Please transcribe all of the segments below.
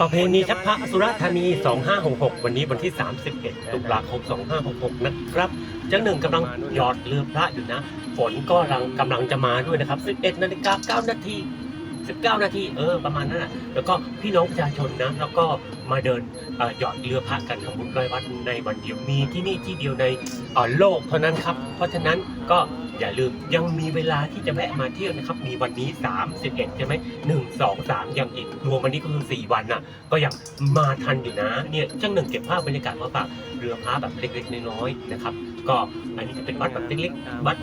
ประเพณีชักพระสุราธานี 2566 วันนี้วันที่ 31 ตุลาคม 2566 นะครับจังหนึ่งกำลังหยอดเรือพระอยู่นะ ฝนก็กำลังกำลังจะมาด้วยนะครับ 11นาฬิกา9นาที 19 นาที เออ ประมาณนั้นแหละแล้วก็พี่น้องประชาชนนะ แล้วก็มาเดินหยอดเรือพระกันทำบุญร้อยวัดในวันเดียว มีที่นี่ที่เดียวในออโลกเท่านั้นครับ เพราะฉะนั้นก็ อย่าลืมยังมีเวลาที่จะแวะมาเที่ยวนะครับ มีวันนี้ 31 ใช่ไหมหนึ่งสองสามยังอีกรวมวันนี้ก็คือสี่วันน่ะ ก็ยังมาทันอยู่นะเนี่ยช่างหนึ่งเก็บภาพบรรยากาศมาฝากเรือพระแบบเล็กๆน้อยๆนะครับก็อันนี้จะเป็นวัดแบบเล็กๆวัด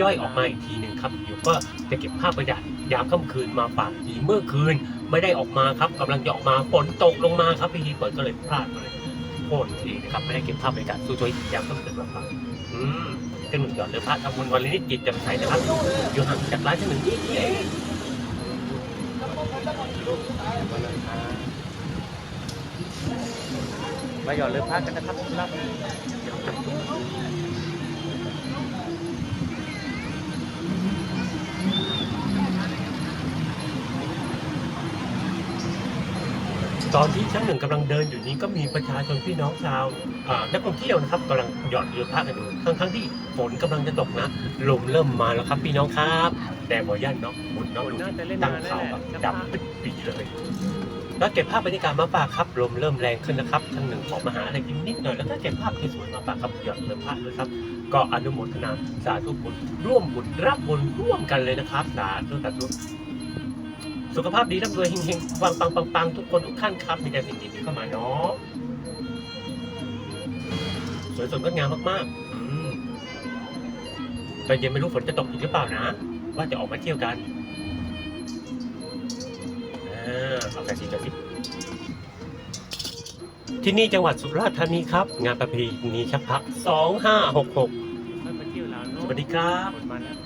ย่อยๆออกมาอีกทีหนึ่งครับเดี๋ยวก็จะเก็บภาพบรรยากาศยามค่ำคืนมาฝากอีกเมื่อคืนไม่ได้ออกมาครับกำลังจะออกมาฝนตกลงมาครับพี่ทีเปิดก็เลยพลาดไปเลย โทษทีนะครับไม่ได้เก็บภาพบรรยากาศสวยยามค่ำคืนมาฝากอืมเป็นหนึ่งหยอดเรือพระทำบุญวันนี้จิตแจำใสนะครับอยู่ห่างจากร้านช่หนึ่งนิดเดียวเองมาหยอดเรือพระกันนะครับ ตอนที่ชั้นหนึ่งกำลังเดินอยู่นี้ก็มีประชาชนพี่น้องชาวอ่านักท่องเที่ยวนะครับกำลังหยอดเรือพระกันอยู่ทั้งทั้งๆที่ฝนกำลังจะตกนะลมเริ่มมาแล้วครับพี่น้องครับ แต่บ่ย่านเนาะฝนเนาะดูสิตั้งเขาแบบดำปิดปีเลยแล้วเก็บภาพบรรยากาศมาฝากครับลมเริ่มแรงขึ้นนะครับทั้งหนึ่งขอมาหาอะไรกินนิดหน่อยแล้วก็เก็บภาพสวยๆมาฝากครับหยอดเรือพระด้วยครับ ก็อนุโมทนาสาธุบุญร่วมบุญรับบุญร่วมกันเลยนะครับสาธุสาธุ สุขภาพดีร่ำรวยเฮงๆปังปังปังปังทุกคนทุกท่านครับ มีแต่สิ่งดีๆเข้ามาเนาะสวยสดงดงามมากๆอืมตอนเย็นไม่รู้ฝนจะตกอีกหรือเปล่านะ ว่าจะออกมาเที่ยวกันอ่าเอาแต่สีจะสิที่นี่จังหวัดสุราษฎร์ธานีครับ งานประเพณีชักพระ2566มาเที่ยวลาวสเนาะวัสดีครับฝนมาแล้ว